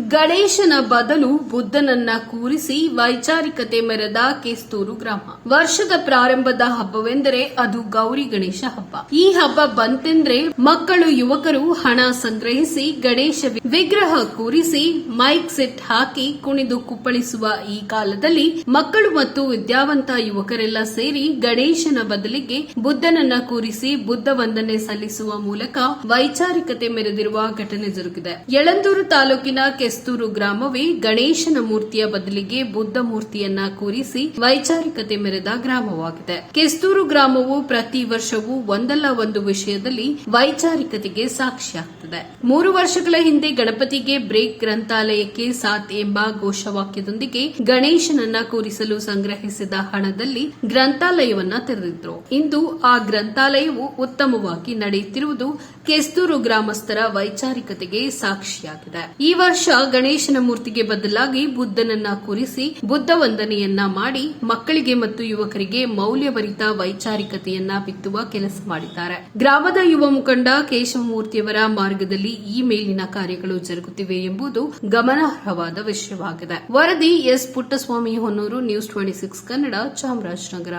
ಗಣೇಶನ ಬದಲು ಬುದ್ಧನನ್ನ ಕೂರಿಸಿ ವೈಚಾರಿಕತೆ ಮೆರೆದ ಕೇಸ್ತೂರು ಗ್ರಾಮ. ವರ್ಷದ ಪ್ರಾರಂಭದ ಹಬ್ಬವೆಂದರೆ ಅದು ಗೌರಿ ಗಣೇಶ ಹಬ್ಬ. ಈ ಹಬ್ಬ ಬಂತೆಂದ್ರೆ ಮಕ್ಕಳು ಯುವಕರು ಹಣ ಸಂಗ್ರಹಿಸಿ ಗಣೇಶ ವಿಗ್ರಹ ಕೂರಿಸಿ ಮೈಕ್ ಸೆಟ್ ಹಾಕಿ ಕುಣಿದು ಕುಪ್ಪಳಿಸುವ ಈ ಕಾಲದಲ್ಲಿ ಮಕ್ಕಳು ಮತ್ತು ವಿದ್ಯಾವಂತ ಯುವಕರೆಲ್ಲ ಸೇರಿ ಗಣೇಶನ ಬದಲಿಗೆ ಬುದ್ಧನನ್ನ ಕೂರಿಸಿ ಬುದ್ಧ ವಂದನೆ ಸಲ್ಲಿಸುವ ಮೂಲಕ ವೈಚಾರಿಕತೆ ಮೆರೆದಿರುವ ಘಟನೆ ಜರುಗಿದೆ. ಯಳಂದೂರು ತಾಲೂಕಿನ ಕೆಸ್ತೂರು ಗ್ರಾಮವೇ ಗಣೇಶನ ಮೂರ್ತಿಯ ಬದಲಿಗೆ ಬುದ್ಧ ಮೂರ್ತಿಯನ್ನ ಕೂರಿಸಿ ವೈಚಾರಿಕತೆ ಮೆರೆದ ಗ್ರಾಮವಾಗಿದೆ. ಕೆಸ್ತೂರು ಗ್ರಾಮವು ಪ್ರತಿ ವರ್ಷವೂ ಒಂದಲ್ಲ ಒಂದು ವಿಷಯದಲ್ಲಿ ವೈಚಾರಿಕತೆಗೆ ಸಾಕ್ಷಿಯಾಗ್ತದೆ. ಮೂರು ವರ್ಷಗಳ ಹಿಂದೆ ಗಣಪತಿಗೆ ಬ್ರೇಕ್ ಗ್ರಂಥಾಲಯಕ್ಕೆ ಸಾತ್ ಎಂಬ ಘೋಷವಾಕ್ಯದೊಂದಿಗೆ ಗಣೇಶನನ್ನ ಕೂರಿಸಲು ಸಂಗ್ರಹಿಸಿದ ಹಣದಲ್ಲಿ ಗ್ರಂಥಾಲಯವನ್ನ ತೆರೆದಿದ್ರು. ಇಂದು ಆ ಗ್ರಂಥಾಲಯವು ಉತ್ತಮವಾಗಿ ನಡೆಯುತ್ತಿರುವುದು ಕೆಸ್ತೂರು ಗ್ರಾಮಸ್ಥರ ವೈಚಾರಿಕತೆಗೆ ಸಾಕ್ಷಿಯಾಗಿದೆ. ಈ ವರ್ಷ ಗಣೇಶನ ಮೂರ್ತಿಗೆ ಬದಲಾಗಿ ಬುದ್ಧನನ್ನ ಕೂರಿಸಿ ಬುದ್ಧ ವಂದನೆಯನ್ನ ಮಾಡಿ ಮಕ್ಕಳಿಗೆ ಮತ್ತು ಯುವಕರಿಗೆ ಮೌಲ್ಯಭರಿತ ವೈಚಾರಿಕತೆಯನ್ನ ಬಿತ್ತುವ ಕೆಲಸ ಮಾಡಿದ್ದಾರೆ ಗ್ರಾಮದ ಯುವ ಮುಖಂಡ ಕೇಶವಮೂರ್ತಿಯವರ ಮಾರ್ಗದಲ್ಲಿ ಈ ಮೇಲಿನ ಕಾರ್ಯಗಳು ಜರುಗುತ್ತಿವೆ ಎಂಬುದು ಗಮನಾರ್ಹವಾದ ವಿಷಯವಾಗಿದೆ ವರದಿ S Puttaswamy Honnuru news twenty six Kannada Chamarajanagar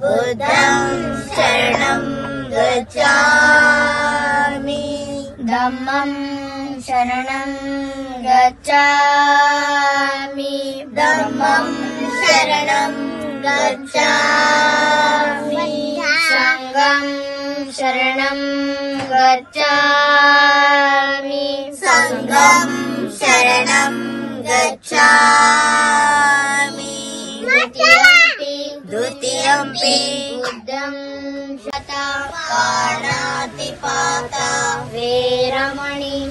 बुद्धं शरणं गच्छामि धम्मं शरणं गच्छामि धम्मं शरणं गच्छामि। सङ्गं शरणं गच्छामि। सङ्गं शरणं गच्छामि। द्वितीयम्पि बुद्धं शता पाणातिपाता वेरमणि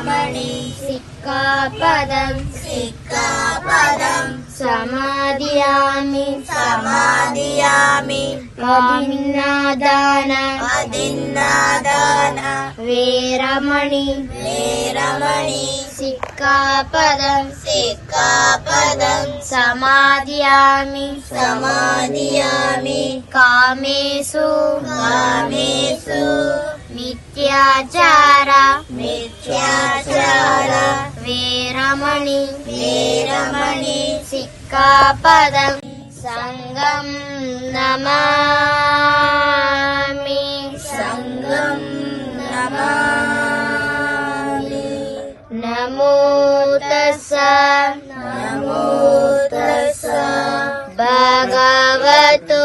वेरमणि सिक्कापदं सिक्कापदं समादयामि। समादयामि। अदिन्नादान अदिन्नादान वेरमणि। वेरमणि। सिक्कापदं। सिक्कापदं। समादयामि। समादयामि। कामेषु। कामेषु। मिथ्याचार मिथ्याचार वेरमणि वेरमणि सिक्कापदं सङ्गं नमामि। सङ्गं नमामि। नमो तस्स नमो भगवतो भगवतो